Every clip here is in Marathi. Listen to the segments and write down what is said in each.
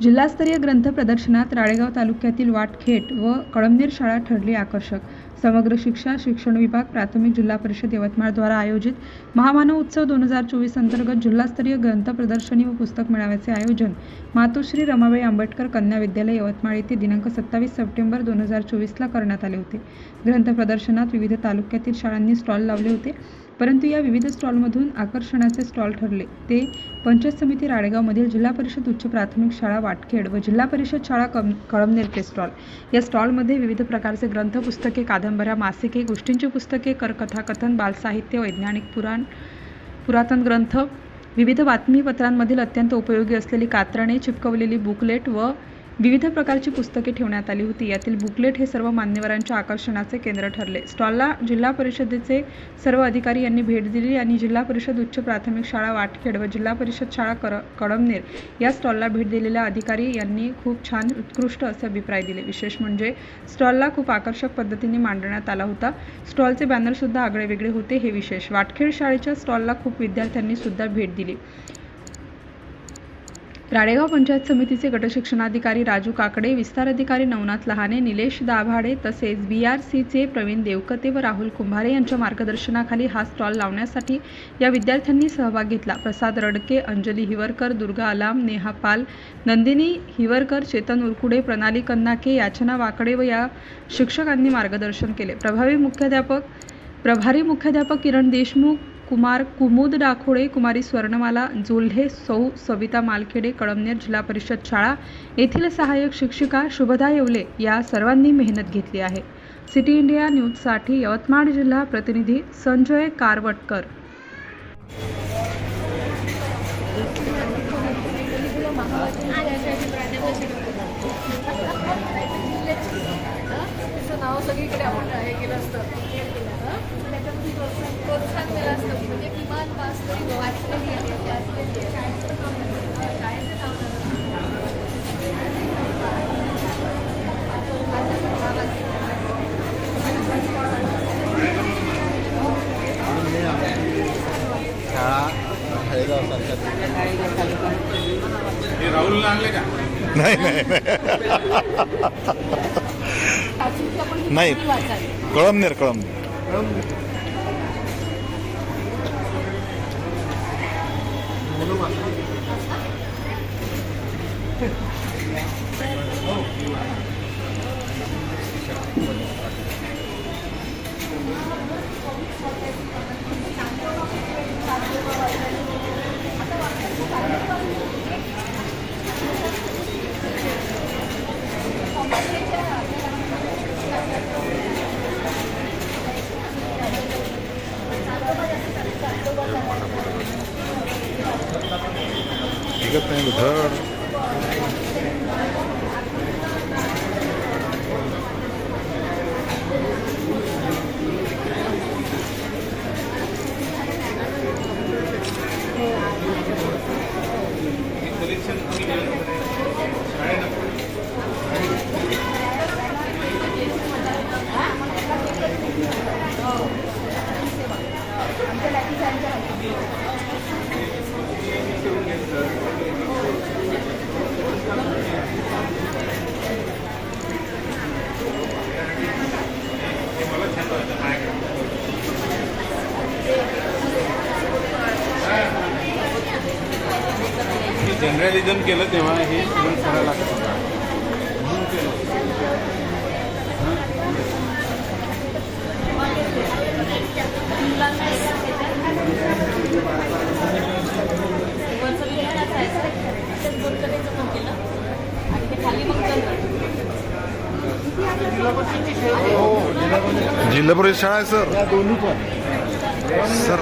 जिल्हास्तरीय ग्रंथ प्रदर्शनात राळेगाव तालुक्यातील वाटखेट व कळमनेर शाळा ठरली आकर्षक. समग्र शिक्षा शिक्षण विभाग प्राथमिक जिल्हा परिषद यवतमाळद्वारा आयोजित महामानव उत्सव दोन हजार चोवीस अंतर्गत जिल्हास्तरीय ग्रंथ प्रदर्शनी व पुस्तक मेळाव्याचे आयोजन मातोश्री रमाबाई आंबेडकर कन्या विद्यालय यवतमाळ येथे दिनांक सत्तावीस सप्टेंबर दोन हजार चोवीसला करण्यात आले होते. ग्रंथ प्रदर्शनात विविध तालुक्यातील शाळांनी स्टॉल लावले होते परंतु या विविध स्टॉलमधून आकर्षणाचे स्टॉल ठरले. ते पंचायत समिती राळेगावमधील जिल्हा परिषद उच्च प्राथमिक शाळा वाटखेड व जिल्हा परिषद शाळा कम कळमनेरचे स्टॉल. या स्टॉलमध्ये विविध प्रकारचे ग्रंथ पुस्तके कादंबऱ्या मासिके गोष्टींची पुस्तके करकथा कथन बालसाहित्य वैज्ञानिक पुराण पुरातन ग्रंथ विविध बातमीपत्रांमधील अत्यंत उपयोगी असलेली कात्रणे चिपकवलेली बुकलेट व विविध प्रकारची पुस्तके ठेवण्यात आली होती. यातील बुकलेट हे सर्व मान्यवरांच्या आकर्षणाचे केंद्र ठरले. स्टॉलला जिल्हा परिषदेचे सर्व अधिकारी यांनी भेट दिली आणि जिल्हा परिषद उच्च प्राथमिक शाळा वाटखेड व जिल्हा परिषद शाळा कर कळमनेर या स्टॉलला भेट दिलेल्या अधिकारी यांनी खूप छान उत्कृष्ट असे अभिप्राय दिले. विशेष म्हणजे स्टॉलला खूप आकर्षक पद्धतीने मांडण्यात आला होता. स्टॉलचे बॅनरसुद्धा आगळे वेगळे होते हे विशेष. वाटखेड शाळेच्या स्टॉलला खूप विद्यार्थ्यांनी सुद्धा भेट दिली. राळेगाव पंचायत समितीचे गटशिक्षणाधिकारी राजू काकडे विस्तार अधिकारी नवनाथ लहाने निलेश दाभाडे तसेच बी आर सीचे प्रवीण देवकते व राहुल कुंभारे यांच्या मार्गदर्शनाखाली हा स्टॉल लावण्यासाठी या विद्यार्थ्यांनी सहभाग घेतला. प्रसाद रडके अंजली हिवरकर दुर्गा अलाम नेहा पाल नंदिनी हिवरकर चेतन उरकुडे प्रणाली कन्नाके याचना वाकडे व या शिक्षकांनी मार्गदर्शन केले. प्रभावी मुख्याध्यापक प्रभारी मुख्याध्यापक किरण देशमुख कुमार कुमुद डाखोडे कुमारी स्वर्णमाला जोल्हे सौ सविता मालखेडे कळमनेर जिल्हा परिषद शाळा येथील सहाय्यक शिक्षिका शुभदा येवले या सर्वांनी मेहनत घेतली आहे. सिटी इंडिया न्यूजसाठी यवतमाळ जिल्हा प्रतिनिधी संजय कारवटकर. नाव सगळीकडे आपण हे केलं असतं. प्रोत्साहन आणले का नाही नाही नाही. तरी वाचावी. कळमनेर कळमनेर निघत नाही धड जनरलिझम केलं तेव्हा हे सगळं करायला लागतं म्हणून केलं. जिल्हा परिषद शाळा आहे सर. दोन्ही पण. सर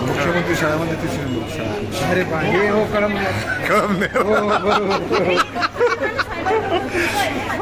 मुख्यमंत्री शाळेमध्ये शाळा अरे पा हे हो कळम कळमनेर हो बरोबर.